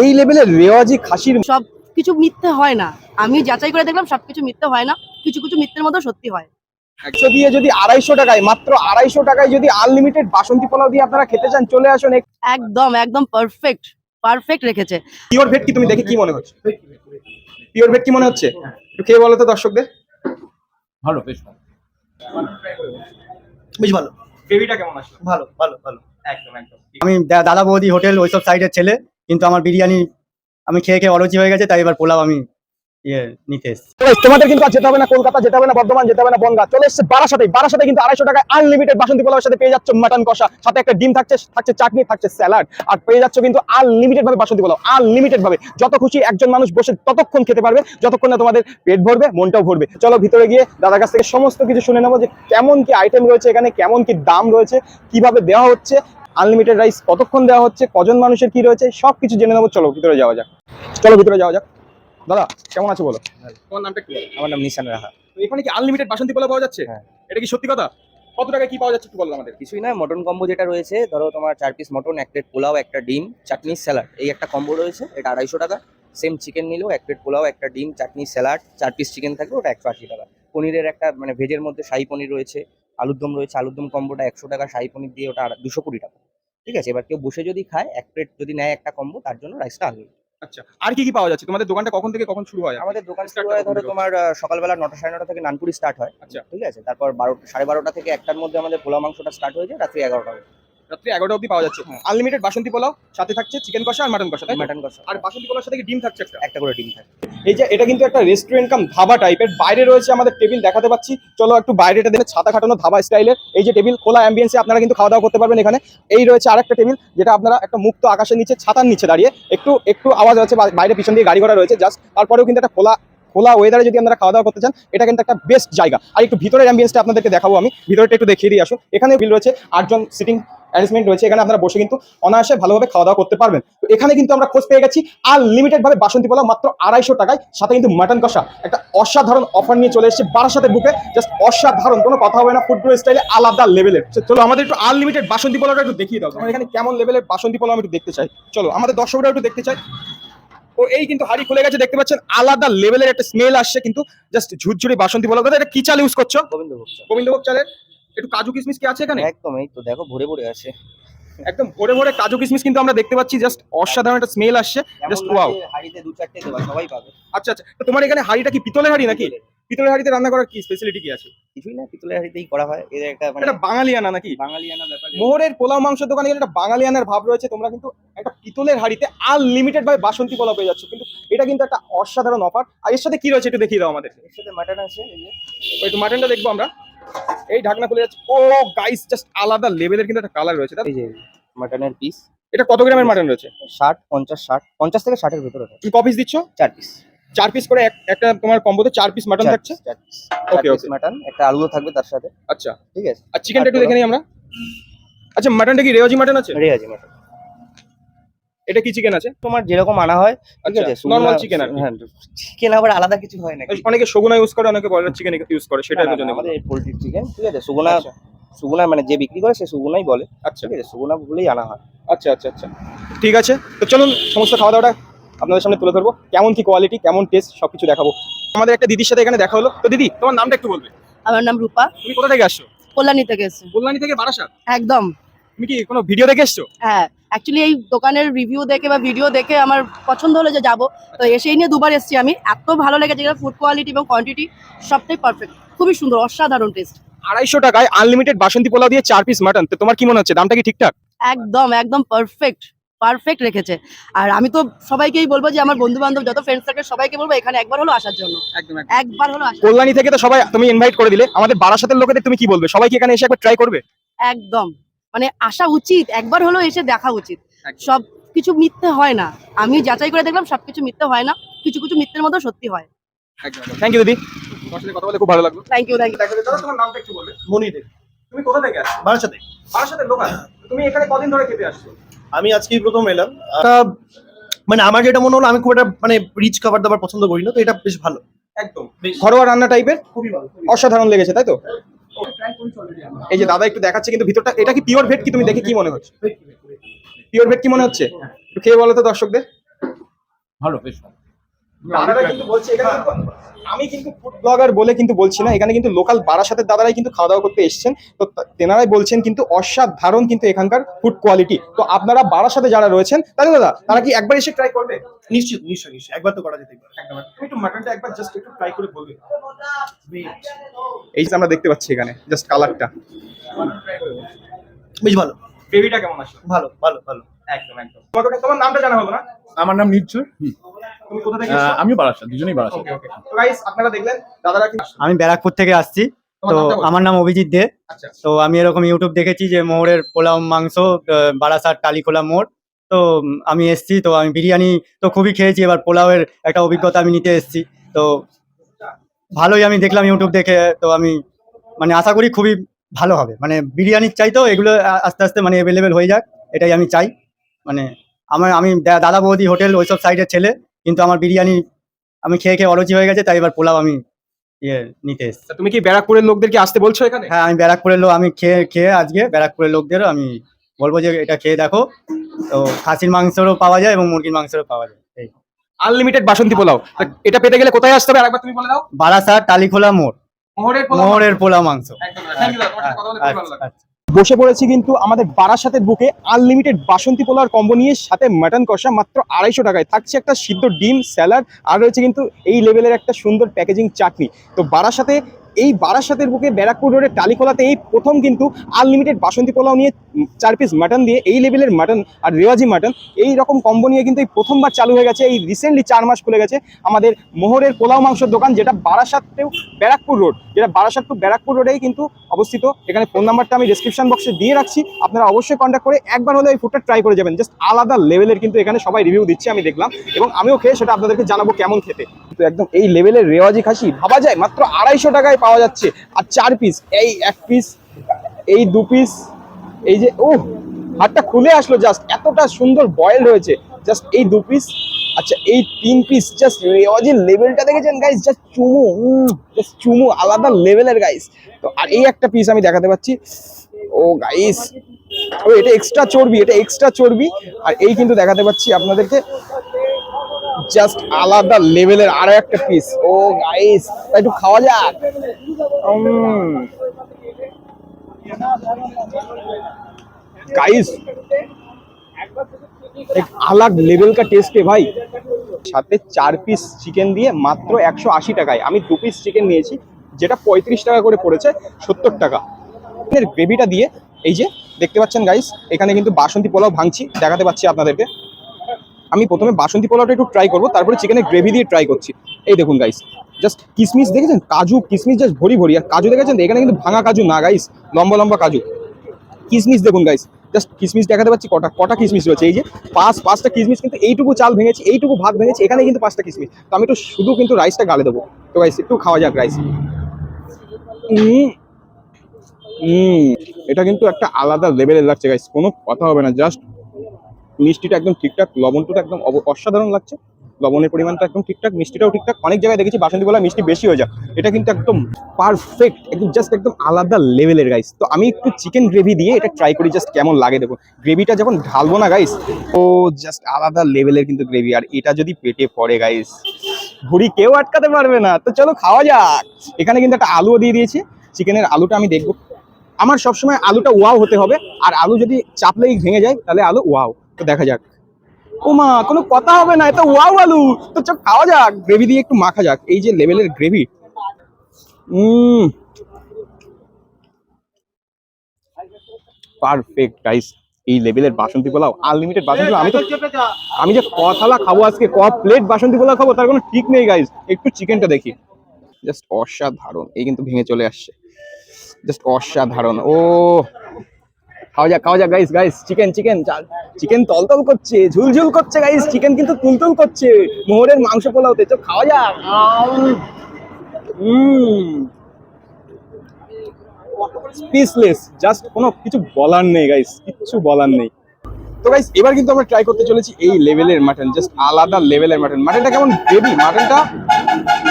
এই লেভেলের রেওয়াজি খাসির সব কিছু মিথ্যে হয় না। আমি যাচাই করে দেখলাম সবকিছু মিথ্যে হয় না। কিছু কিছু মিথ্যের মতো সত্যি হয়। একশো দিয়ে যদি আড়াইশো টাকায় মাত্র আড়াইশো টাকায় যদি আনলিমিটেড বাসন্তী পোলাও দিয়ে আপনারা খেতে চান চলে আসুন একদম একদম পারফেক্ট পারফেক্ট রেখেছে। পিওর ভেট কি তুমি দেখে কি মনে হচ্ছে? পিওর ভেট কি মনে হচ্ছে? একটু খেয়ে বলো তো দর্শকদের। ভালো বেশ ভালো। বেশ ভালো। গ্রেভিটা কেমন আসলো? ভালো ভালো ভালো। একদম একদম। আমি দাদা বৌদি হোটেল ওইসব সাইডের ছেলে। কিন্তু আমার বিরিয়ানি আমি খেয়ে খেয়ে অরুচি হয়ে গেছে, তাই এবার পোলাও আমি ইয়ে তোমাদের কিন্তু যেতে হবে না, কলকাতা যেতে হবে না, বর্ধমান যেতে হবে না চলে কিন্তু আড়াইশো বাসন্তী সাথে পেয়ে যাচ্ছ মাটন কষা। সাথে একটা ডিম থাকছে থাকছে চাটনি, থাকছে স্যালাড আর পেয়ে কিন্তু আনলিমিটেড ভাবে বাসন্তী ভাবে। যত খুশি একজন মানুষ বসে ততক্ষণ খেতে পারবে, যতক্ষণ না তোমাদের পেট ভরবে, মনটাও ভরবে। চলো ভিতরে গিয়ে দাদার কাছ থেকে সমস্ত কিছু শুনে নেব যে কেমন কি আইটেম রয়েছে এখানে, কেমন কি দাম রয়েছে, কীভাবে দেওয়া হচ্ছে আনলিমিটেড রাইস কতক্ষণ দেওয়া হচ্ছে কজন মানুষের কি রয়েছে সব কিছু জেনে নেব। চলো ভিতরে যাওয়া যাক। চলো ভিতরে যাওয়া যাক। দাদা কেমন আছো বলো? তোমার নামটা কি? আমার নাম নিশান রাহা। এখানে কি আনলিমিটেড বাসন্তী পোলাও পাওয়া যাচ্ছে? হ্যাঁ। এটা কি সত্যি কথা? কত টাকায় কি পাওয়া যাচ্ছে একটু বলো আমাদের। কিছুই না মটন কম্বো যেটা রয়েছে ধরো তোমার চার পিস মটন এক প্লেট পোলাও একটা ডিম চাটনি স্যালাড এই একটা কম্বো রয়েছে এটা আড়াইশো টাকা। সেম চিকেন নিলেও এক প্লেট পোলাও একটা ডিম চাটনি স্যালাড চার পিস চিকেন থাকবে ওটা একশো আশি টাকা। পনিরের একটা মানে ভেজের মধ্যে শাহি পনির রয়েছে আলুর দম রয়েছে আলুর দম কম্বোটা একশো টাকা শাহি পনির দিয়ে ওটা দুশো কুড়ি টাকা। ঠিক আছে? এবার কেউ বসে যদি খায় এক প্লেট যদি নেয় একটা কম্বো তার জন্য রাইসটা আনলিমিটেড আচ্ছা আর কি কি পাওয়া যাচ্ছে? তোমাদের দোকানটা কখন থেকে কখন শুরু হয়? আমাদের দোকান শুরু হয় ধরো তোমার সকালবেলা নটা সাড়ে নটা থেকে নানপুরি স্টার্ট হয়। আচ্ছা। ঠিক আছে? তারপর বারো সাড়ে বারোটা থেকে একটার মধ্যে আমাদের পোলাও মাংসটা স্টার্ট হয়ে যায় রাত্রি এগারোটা রাত্রি এগারোটা অবধি পাওয়া যাচ্ছে। হ্যাঁ। আনলিমিটেড বাসন্তী পোলাও সাথে থাকছে চিকেন কষা আর মাটন কষা মাটন কষা। আর বাসন্তী পোলাওর সাথে ডিম থাকছে একটা? একটা করে ডিম থাকে এই যে এটা কিন্তু একটা রেস্টুরেন্ট কাম ধাবা টাইপের বাইরে রয়েছে আমাদের টেবিল দেখাতে পাচ্ছি। চলো একটু বাইরেটা দেখে ছাতা খাটানো ধাবা স্টাইলের এই যে টেবিল খোলা অ্যাম্বিয়েন্সে আপনারা কিন্তু খাওয়া দাওয়া করতে পারবেন এখানে। এই রয়েছে আর একটা টেবিল যেটা আপনারা একটা মুক্ত আকাশের নিচে ছাতার নিচে দাঁড়িয়ে একটু একটু আওয়াজ বা- বাইরে পিছন দিয়ে গাড়ি ঘোড়া রয়েছে জাস্ট তারপরেও কিন্তু একটা খোলা খোলা ওয়েদারে যদি আপনারা খাওয়া দাওয়া করতে চান এটা কিন্তু একটা বেস্ট জায়গা। আর একটু ভিতরের অ্যাম্বিয়েন্সটা আপনাদেরকে দেখাবো আমি। ভিতরটা একটু দেখিয়ে দিয়ে আসুন। এখানে বিল রয়েছে আটজন সিটিং অ্যারেঞ্জমেন্ট রয়েছে এখানে আপনারা বসে কিন্তু অনায়াসে ভালোভাবে খাওয়া দাওয়া করতে পারবেন। তো এখানে কিন্তু আমরা খোঁজ পেয়ে গেছি আনলিমিটেড ভাবে বাসন্তী পোলাও মাত্র আড়াইশো টাকায় সাথে কিন্তু মাটন কষা। একটা অসাধারণ অফার নিয়ে চলে এসেছে বারাসাতের বুকে জাস্ট অসাধারণ কোনো কথা হবে না ফুটবল স্টাইলে আলাদা লেভেলের চলো আমাদের একটু আনলিমিটেড বাসন্তী পোলাওটা একটু দেখিয়ে দাও আমার এখানে কেমন লেভেলের বাসন্তী পোলাও আমি একটু দেখতে চাই। চলো আমাদের দর্শকরা একটু দেখতে চাই। ও এই কিন্তু হাড়ি খুলে গেছে দেখতে পাচ্ছেন আলাদা লেভেলের একটা স্মেল আসছে কিন্তু জাস্ট ঝুরঝুরি বাসন্তী পোলাও এটা কি চাল ইউজ করছ? গোবিন্দভোগ। গোবিন্দভোগ চালের? একটু কাজু কিশমিশ কি আছে এখানে? একদম এই তো দেখো ভরে ভরে আছে। একদম ভরে ভরে কাজু কিশমিশ কিন্তু আমরা দেখতে পাচ্ছি জাস্ট অসাধারণ একটা স্মেল আসছে জাস্ট ওয়াও হাঁড়িতে দু চারটে দেওয়া সবাই পাবে। আচ্ছা আচ্ছা তো তোমার এখানে হাড়িটা কি পিতলের হাড়ি নাকি? পিতলের। হাড়িতে রান্না করার কি স্পেশালিটি কি আছে? কিছুই না পিতলের হাঁড়িতেই করা হয়। এদের একটা মানে এটা বাঙালিয়ানা নাকি? বাঙালিয়ানা ব্যাপার। মোহরের পোলাও মাংসের দোকানে একটা বাঙালিয়ানার ভাব রয়েছে তোমরা কিন্তু একটা পিতলের হাড়িতে আনলিমিটেড ভাবে বাসন্তী পোলাও পেয়ে যাচ্ছ। কিন্তু এটা কিন্তু একটা অসাধারণ অফার আর এর সাথে কি রয়েছে একটু দেখিয়ে দাও আমাদের। এর সাথে মাটন আছে একটু মাটনটা দেখব আমরা। এই ঢাকনা খুলে যাচ্ছে। ও গাইস জাস্ট আলাদা লেভেলের কিন্তু একটা কালার রয়েছে? এই যে মাটনের পিস এটা কত গ্রামের মাটন রয়েছে? ষাট পঞ্চাশ ষাট পঞ্চাশ থেকে ষাটের ভেতরে তুমি কপিস দিচ্ছ? চার পিস চার পিস করে এক- একটা তোমার কম্বোতে চার পিস মাটন থাকছে? Piece Okay, okay. মাটন একটা আলুও থাকবে তার সাথে। আচ্ছা। ঠিক আছে। আর চিকেনটা একটু দেখে নিই আমরা। আচ্ছা মাটনটা কি রেওয়াজি মাটন আছে? আছে মাটন এটা কি চিকেন আছে? তোমার যেরকম আনা হয় ঠিক আচ্ছা, আছে normal chicken আর। হ্যাঁ চিকেন আবার আলাদা কিছু হয় না অনেকে সুগুনা ইউজ করে অনেকে ব্রয়লার চিকেন ইউজ করে সেটা না, না, জন্য আমাদের পোলট্রির চিকেন ঠিক আছে সুগুনা আচ্ছা। সুগুনা মানে যে বিক্রি করে সে সুগুনাই বলে আচ্ছা। ঠিক আছে সুগুনা বলেই আনা হয়। আচ্ছা আচ্ছা আচ্ছা। ঠিক আছে তো চলুন সমস্ত খাওয়া দাওয়াটা আপনাদের সামনে তুলে ধরবো। কেমন কি কোয়ালিটি কেমন টেস্ট সবকিছু দেখাবো। আমাদের একটা দিদির সাথে এখানে দেখা হলো। তো দিদি তোমার নামটা একটু বলবে। আমার নাম রূপা। তুমি কোথা থেকে আসছো? কল্যাণী থেকে এসেছি। কল্যাণী থেকে বারাসাত? একদম। তুমি কি কোনো ভিডিও দেখে এসছো? হ্যাঁ। অ্যাকচুয়ালি এই দোকানের রিভিউ দেখে বা ভিডিও দেখে আমার পছন্দ হলো যে যাব। তো এসেই নিয়ে দুবার এসেছি আমি। এত ভালো লেগেছে যেটা ফুড কোয়ালিটি এবং কোয়ান্টিটি সবটাই পারফেক্ট খুবই সুন্দর অসাধারণ টেস্ট আড়াইশো টাকায় আনলিমিটেড বাসন্তী পোলাও দিয়ে চার পিস মাটন তো তোমার কি মনে হচ্ছে দামটা কি ঠিকঠাক? একদম একদম পারফেক্ট পারফেক্ট রেখেছে। আর আমি তো সবাইকেই বলব যে আমার বন্ধু বান্ধব যত ফ্রেন্ডস থাকে সবাইকে বলব এখানে একবার হলো আসার জন্য। একদম একবার হলো আসা কল্যাণী থেকে তো সবাই তুমি ইনভাইট করে দিলে। আমাদের বারাসাতের লোকেদের তুমি কি বলবে? সবাই কি এখানে এসে একবার ট্রাই করবে? একদম। মানে আসা উচিত একবার হলো এসে দেখা উচিত। সব কিছু মিথ্যে হয় না। আমি যাচাই করে দেখলাম সবকিছু মিথ্যে হয় না। কিছু কিছু মিথ্যের মতো সত্যি হয়। থ্যাংক ইউ দিদি। তোমার সাথে কথা বলে খুব ভালো লাগল। থ্যাংক ইউ থ্যাংক ইউ দেখা দাদা তোমার নামটা একটু বলবে। মনিদের তুমি কোথা থেকে আসছো? বারাসাতে। বারাসাতের লোকাল। তুমি এখানে কদিন ধরে খেতে আসছো? আমি আজকেই প্রথম এলাম। মানে আমার যেটা মনে হলো আমি খুব একটা মানে রিচ খাবার দাবার পছন্দ করি না তো এটা বেশ ভালো। একদম। ঘরোয়া রান্না টাইপের খুবই ভালো। অসাধারণ লেগেছে তাই তো? এই যে দাদা একটু দেখাচ্ছে কিন্তু ভিতরটা এটা কি পিওর ভেট কি তুমি দেখে কি মনে হচ্ছে পিওর ভেট কি মনে হচ্ছে? একটু খেয়ে বলো তো দর্শকদের। ভালো বেশ ভালো। দাদারা কিন্তু বলছে এখানে আমি কিন্তু ফুড ব্লগার বলে কিন্তু বলছি না এখানে কিন্তু লোকাল বারাসাতের দাদারাই কিন্তু খাওয়া দাওয়া করতে এসেছেন। তো তেনারাই বলছেন কিন্তু অসাধারণ কিন্তু এখানকার ফুড কোয়ালিটি তো আপনারা বারাসাতে যারা রয়েছেন তাহলে দাদা তারা কি একবার এসে ট্রাই করবে? নিশ্চিত নিশ্চয়ই নিশ্চয়ই একবার তো করা যেতে পারে। একদম তুমি একটু মাটনটা একবার জাস্ট একটু ট্রাই করে বলবে এই যে আমরা দেখতে পাচ্ছি এখানে জাস্ট কালারটা বেশ ভালো। গ্রেভিটা কেমন আসলো? ভালো ভালো ভালো। একদম একদম। তোমার নামটা জানা হলো না? আমার নাম নির্ঝর। তুমি কোথা থেকে আহ, আমিও বারাসাত দুজনেই বারাসাত। ওকে ওকে। তো গাইস আপনারা দেখলেন দাদারা কি আমি ব্যারাকপুর থেকে আসছি। তোমার তো নামটা বলো। আমার নাম অভিজিৎ দে। আচ্ছা। তো আমি এরকম ইউটিউব দেখেছি যে মোহরের পোলাও মাংস আহ, বারাসাত টালিখোলা মোড়। তো উম, আমি এসছি তো আমি বিরিয়ানি তো খুবই খেয়েছি। এবার পোলাওয়ের একটা অভিজ্ঞতা আমি নিতে এসছি। তো ভালোই আমি দেখলাম ইউটিউব দেখে। তো আমি মানে আশা করি খুবই ভালো হবে। মানে বিরিয়ানির চাই তো এগুলো আ- আস্তে আস্তে মানে অ্যাভেলেবেল হয়ে যাক। এটাই আমি চাই। মানে আমার আমি দাদা বৌদি হোটেল ওইসব সাইডের ছেলে কিন্তু আমার বিরিয়ানি আমি খেয়ে খেয়ে অরুচি হয়ে গেছে তাই এবার পোলাও আমি ইয়ে নিতে এসছি। তুমি কি ব্যারাকপুরের লোকদেরকে আসতে বলছো এখানে? হ্যাঁ আমি ব্যারাকপুরের লোক আমি খেয়ে খেয়ে আজকে ব্যারাকপুরের লোকদেরও আমি বলব যে এটা খেয়ে দেখো। তো খাসির মাংসেরও পাওয়া যায় এবং মুরগির মাংসেরও পাওয়া যায় এই। আনলিমিটেড বাসন্তী পোলাও। এটা পেতে গেলে কোথায় আসতে হবে? আরেকবার তুমি বলে দাও। বারাসাত টালিখোলা মোড়। মোহরের পোলাও মাংস। থ্যাংক ইউ কথা বলে ভালো লাগল। বসে পড়েছি কিন্তু আমাদের বারাসাতের বুকে আনলিমিটেড বাসন্তী পোলার কম্বো নিয়ে সাথে মাটন কষা মাত্র আড়াইশো টাকায়। থাকছে একটা সিদ্ধ ডিম স্যালাড আর রয়েছে কিন্তু এই লেভেলের একটা সুন্দর প্যাকেজিং চাটনি। তো বারাসাতে এই বারাসাতের বুকে ব্যারাকপুর রোডের টালিখোলাতে এই প্রথম কিন্তু আনলিমিটেড বাসন্তী পোলাও নিয়ে চার পিস মাটন দিয়ে, এই লেভেলের মাটন আর রেওয়াজি মাটন এই রকম কম্বো নিয়ে কিন্তু এই প্রথমবার চালু হয়ে গেছে, এই রিসেন্টলি চার মাস খুলে গেছে আমাদের মোহরের পোলাও মাংসের দোকান যেটা বারাসাতেও ব্যারাকপুর রোড, যেটা বারাসাত টু ব্যারাকপুর রোডেই কিন্তু অবস্থিত, এখানে ফোন নাম্বারটা আমি ডিসক্রিপশন বক্সে দিয়ে রাখছি, আপনারা অবশ্যই কন্ট্যাক্ট করে একবার হলে এই ফুডটা ট্রাই করে যাবেন জাস্ট আলাদা লেভেলের কিন্তু এখানে সবাই রিভিউ দিচ্ছে আমি দেখলাম, এবং আমিও খেয়ে সেটা আপনাদেরকে জানাব কেমন খেতে। তো একদম এই লেভেলের রেওয়াজি খাসি ভাবা যায়, মাত্র আড়াইশো টাকায় পাওয়া যাচ্ছে। আর চার পিস এই এক পিস এই দু পিস এই যে ও হাতটা খুলে আসলো জাস্ট এতটা সুন্দর বয়েল হয়েছে। জাস্ট এই দু পিস আচ্ছা এই তিন পিস জাস্ট রেওয়াজের লেভেলটা দেখেছেন গাইস জাস্ট চুমু জাস্ট চুমু, আলাদা লেভেলের গাইস তো, আর এই একটা পিস আমি দেখাতে পাচ্ছি। ও গাইস ও, এটা এক্সট্রা চর্বি, এটা এক্সট্রা চর্বি। আর এই কিন্তু দেখাতে পাচ্ছি আপনাদেরকে। জাস্ট আলাদা লেভেলের আরও একটা পিস ও গাইস একটু খাওয়া যাক। গাইস এক আলাগ লেভেল কা টেস্ট ভাই। সাথে চার পিস চিকেন দিয়ে মাত্র একশো আশি টাকায়। আমি দু পিস চিকেন নিয়েছি, যেটা পঁয়ত্রিশ টাকা করে পড়েছে, সত্তর টাকা। এর গ্রেভিটা দিয়ে, এই যে, দেখতে পাচ্ছেন গাইস এখানে কিন্তু বাসন্তী পোলাও ভাঙছি, দেখাতে পাচ্ছি আপনাদেরকে। আমি প্রথমে বাসন্তী পোলাওটা একটু ট্রাই করব, তারপরে চিকেনের গ্রেভি দিয়ে ট্রাই করছি। এই দেখুন গাইস জাস্ট কিসমিস দেখেছেন? কাজু, কিসমিস জাস্ট ভরি ভরি। আর কাজু দেখেছেন? এখানে কিন্তু ভাঙা কাজু না গাইস লম্বা লম্বা কাজু। কিসমিস দেখুন গাইস জাস্ট কিসমিস দেখাতে পাচ্ছি, কটা কটা কিসমিস রয়েছে। এই যে পাঁচ, পাঁচটা কিসমিস কিন্তু এইটুকু চাল ভেঙেছি, এইটুকু ভাত ভেঙেছি এখানে কিন্তু পাঁচটা কিসমিস। তো আমি একটু শুধু কিন্তু রাইসটা গালে দেবো। তো গাইস একটু খাওয়া যাক রাইস এটা কিন্তু একটা আলাদা লেভেলের লাগছে গাইস কোনো কথা হবে না জাস্ট মিষ্টিটা একদম ঠিকঠাক লবণটা একদম অসাধারণ লাগছে। লবণের পরিমাণটা একদম ঠিকঠাক, মিষ্টিটাও ঠিকঠাক। অনেক জায়গায় দেখেছি বাসন্তী বলা মিষ্টি বেশি হয়ে যায়। এটা কিন্তু একদম পারফেক্ট একদম জাস্ট একদম আলাদা লেভেলের গাইস তো আমি একটু চিকেন গ্রেভি দিয়ে এটা ট্রাই করি জাস্ট কেমন লাগে দেখুন। গ্রেভিটা যখন ঢালবো না গাইস ও জাস্ট আলাদা লেভেলের কিন্তু গ্রেভি আর এটা যদি পেটে পড়ে গাইস ভুড়ি কেউ আটকাতে পারবে না। তো চলো খাওয়া যাক। এখানে কিন্তু একটা আলুও দিয়ে দিয়েছে। চিকেনের আলুটা আমি দেখব। আমার সবসময় আলুটা ওয়াও হতে হবে। আর আলু যদি চাপলেই ভেঙে যায়, তাহলে আলু ওয়াও তো দেখা যাক। ও মা কোনো কথা হবে না এটা ওয়াও আলু। তো চল খাওয়া যাক গ্রেভি দিয়ে একটু মাখা যাক, এই যে লেভেলের গ্রেভি হুম পারফেক্ট গাইস এই লেভেলের বাসন্তী পোলাও আনলিমিটেড বাসন্তী আমি তো আমি যে ক খাব আজকে, ক প্লেট বাসন্তী পোলাও খাব, তার কোনো ঠিক নেই গাইস একটু চিকেনটা দেখি। জাস্ট অসাধারণ, এই কিন্তু ভেঙে চলে আসছে। জাস্ট অসাধারণ, ও। খাওয়া যাক খাওয়া যাক guys guys chicken chicken chicken তলতল করছে ঝুলঝুল করছে গাইস চিকেন কিন্তু তুলতুল করছে। মোহরের মাংস পোলাওতে তো খাওয়া যাক। পিসলেস জাস্ট কোনো কিছু বলার নেই গাইস কিচ্ছু বলার নেই। তো গাইস এবার কিন্তু আমরা ট্রাই করতে চলেছি এই লেভেলের মাটন জাস্ট আলাদা লেভেলের মাটন মাটনটা কেমন গ্রেভি মাটনটা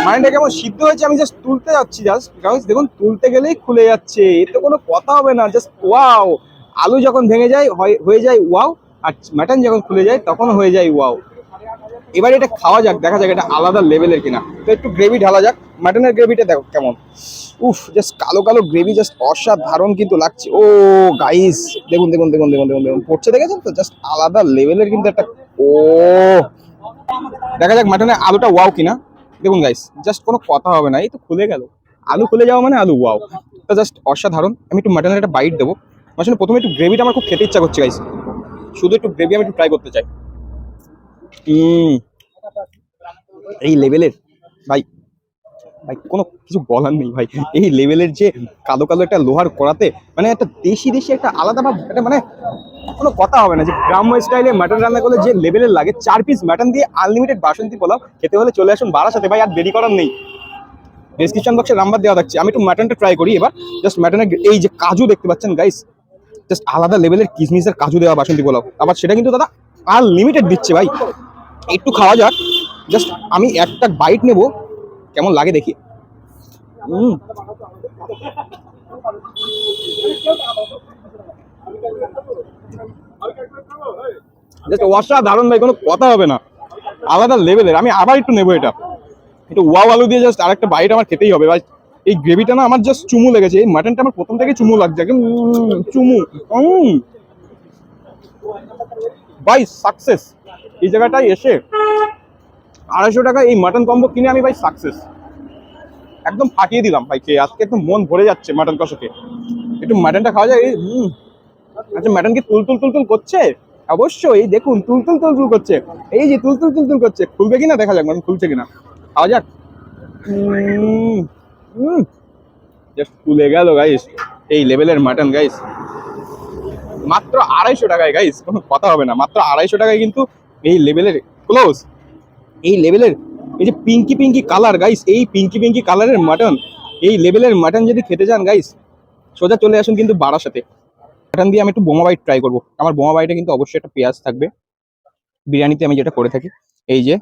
মাটনটা কেমন সিদ্ধ হয়েছে? আমি জাস্ট তুলতে যাচ্ছি জাস্ট গাইস দেখুন, তুলতে গেলেই খুলে যাচ্ছে, এতে কোনো কথা হবে না জাস্ট ওয়াও আলু যখন ভেঙে যায়, হয়- যায় ওয়াও, আর মাটন যখন খুলে যায় তখন হয়ে যায় ওয়াও। এবার এটা খাওয়া যাক, দেখা যাক এটা আলাদা লেভেলের কিনা। তো একটু গ্রেভি ঢালা যাক। মাটনের গ্রেভিটা দেখো কেমন। উফ জাস্ট কালো কালো গ্রেভি জাস্ট অসাধারণ কিন্তু লাগছে। ও গাইস দেখুন দেখুন দেখুন দেখুন দেখুন দেখুন। পড়ছে দেখেছেন তো? জাস্ট আলাদা লেভেলের কিন্তু একটা ও! দেখা যাক মাটনের আলুটা ওয়াও কিনা। দেখুন গাইস জাস্ট কোনো কথা হবে না। এই তো খুলে গেল। আলু খুলে যাওয়া মানে আলু ওয়াও তো জাস্ট অসাধারণ। আমি একটু মাটনের একটা বাইট দেবো। আসলে প্রথমে একটু গ্রেভিটা আমার খুব খেতে ইচ্ছা করছে গাইস শুধু একটু গ্রেভি আমি একটু ট্রাই করতে চাই। এই লেভেলের ভাই ভাই, কোনো কিছু বলার নেই, ভাই। এই লেভেলের যে কালো কালো একটা লোহার কড়াতে মানে একটা দেশি দেশি একটা আলাদা একটা মানে কোনো কথা হবে না। যে গ্রাম্য স্টাইলে মাটন রান্না করলে যে লেভেলের লাগে, চার পিস মাটন দিয়ে আনলিমিটেড বাসন্তী পোলাও, খেতে হলে চলে আসুন বারাসাতে ভাই, আর দেরি করার নেই। ডেসক্রিপশন বক্সে নাম্বার দেওয়া থাকছে। আমি একটু মাটনটা ট্রাই করি এবার। জাস্ট মাটনের এই যে কাজু দেখতে পাচ্ছেন গাইস জাস্ট আলাদা লেভেলের কিসমিসের কাজু দেওয়া বাসন্তী পোলাও। আবার সেটা কিন্তু দাদা আনলিমিটেড দিচ্ছে ভাই। একটু খাওয়া যাক। জাস্ট আমি একটা বাইট নেব। কেমন লাগে দেখি। জাস্ট অসাধারণ ভাই, কোনো কথা হবে না। আলাদা লেভেলের আমি আবার একটু নেব এটা। একটু ওয়াও আলু দিয়ে জাস্ট আরেকটা বাইট আমার খেতেই হবে। ভাই এই গ্রেভিটা না আমার জাস্ট চুমু লেগেছে। এই মাটনটা আমার প্রথম থেকে চুমু লাগছে, একদম চুমু। ভাই সাকসেস এই জায়গাটায় এসে আড়াইশো টাকা এই মাটন কম্বো কিনে আমি ভাই সাকসেস একদম ফাটিয়ে দিলাম ভাই খেয়ে। আজকে একদম মন ভরে যাচ্ছে মাটন কষকে একটু মাটনটা খাওয়া যায় আচ্ছা মাটন কি তুল তুল তুল তুল করছে? অবশ্যই, এই দেখুন, তুল তুল তুল তুল করছে। এই যে তুল তুল তুল তুল করছে। খুলবে কিনা দেখা যাক মাটন খুলছে কিনা। খাওয়া যাক। জাস্ট খুলে গেল গাইস এই লেভেলের মাটন গাইস মাত্র আড়াইশো টাকায় গাইস কোনো কথা হবে না। মাত্র আড়াইশো টাকায় কিন্তু এই লেভেলের ক্লোজ এই লেভেলের এই যে পিঙ্কি পিঙ্কি কালার গাইস এই পিঙ্কি পিঙ্কি কালারের মাটন, এই লেভেলের মাটন যদি খেতে চান গাইস সোজা চলে আসুন কিন্তু বারাসাতে মাটন দিয়ে আমি একটু বোমা বাইট ট্রাই করব। আমার বোমা বাইটে কিন্তু অবশ্যই একটা পেঁয়াজ থাকবে। বিরিয়ানিতে আমি যেটা করে থাকি, এই যে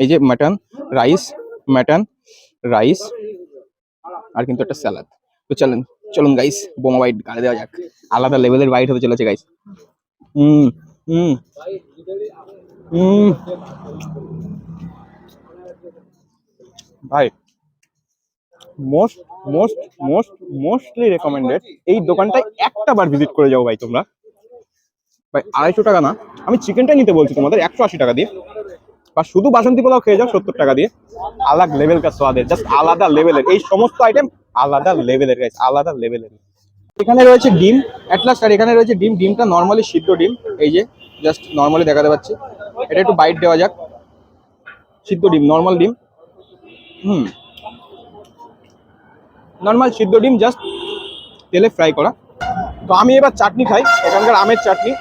এই যে মাটন রাইস মাটন রাইস আর কিন্তু একটা স্যালাড তো চলেন, চলুন গাইস বোমা বাইট গাড়ি দেওয়া যাক। আলাদা লেভেলের বাইট হতে চলেছে গাইস হুম হুম হুম ভাই most most most mostly recommended এই দোকানটায় একটা বার ভিজিট করে যাও ভাই তোমরা। ভাই, আড়াইশো টাকা না, আমি চিকেনটাই নিতে বলছি তোমাদের, একশো আশি টাকা দিয়ে। বা শুধু বাসন্তী পোলাও খেয়ে যাও সত্তর টাকা দিয়ে। আলাদা লেভেল কা স্বাদের জাস্ট আলাদা লেভেলের এই সমস্ত আইটেম আলাদা লেভেলের গাইস আলাদা লেভেলের এখানে রয়েছে ডিম অ্যাটলাস্ট আর এখানে রয়েছে ডিম, ডিমটা নর্মালি সিদ্ধ ডিম, এই যে জাস্ট নর্মালি দেখাতে পাচ্ছি। এটা একটু বাইট দেওয়া যাক। সিদ্ধ ডিম নর্মাল ডিম। হুম। নর্মাল সিদ্ধ ডিম জাস্ট তেলে ফ্রাই করা। তো আমি এবার চাটনি খাই, এখানকার আমের চাটনি।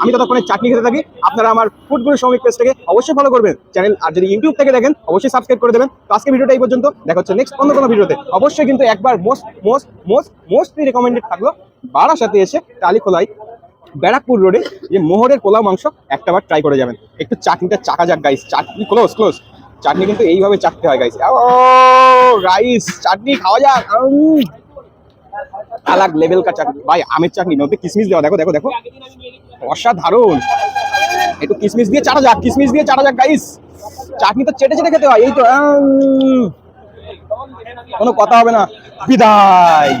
আমি ততক্ষণে চাটনি খেতে থাকি। আপনারা আমার ফুডগুলো শ্রমিক পেজটাকে অবশ্যই ফলো করবেন। চ্যানেল আর যদি ইউটিউব থেকে দেখেন, অবশ্যই সাবস্ক্রাইব করে দেবেন। তো আজকে ভিডিওটা এই পর্যন্ত। দেখা হচ্ছে নেক্সট অন্য কোনো ভিডিওতে। অবশ্যই কিন্তু একবার most most most mostly recommended থাকল বারাসাতে এসে টালিখোলাই ব্যারাকপুর রোডে যে মোহরের পোলাও মাংস একটা বার ট্রাই করে যাবেন। একটু চাটনিটা চাকা যাক guys chutney close close chutney কিন্তু এইভাবে চাটতে হয় গাইস ও গাইস চাটনি খাওয়া যাক। আলাগ লেভেল কা চাটনি ভাই, আমের চাটনি মধ্যে কিসমিস দেওয়া, দেখো দেখো দেখো। অসাধারণ। একটু কিসমিস দিয়ে চাটা যাক, কিসমিস দিয়ে চাটা যাক গাইস চাটনি তো চেটে চেটে খেতে হয়, এই তো। কোনো কথা হবে না। বিদায়।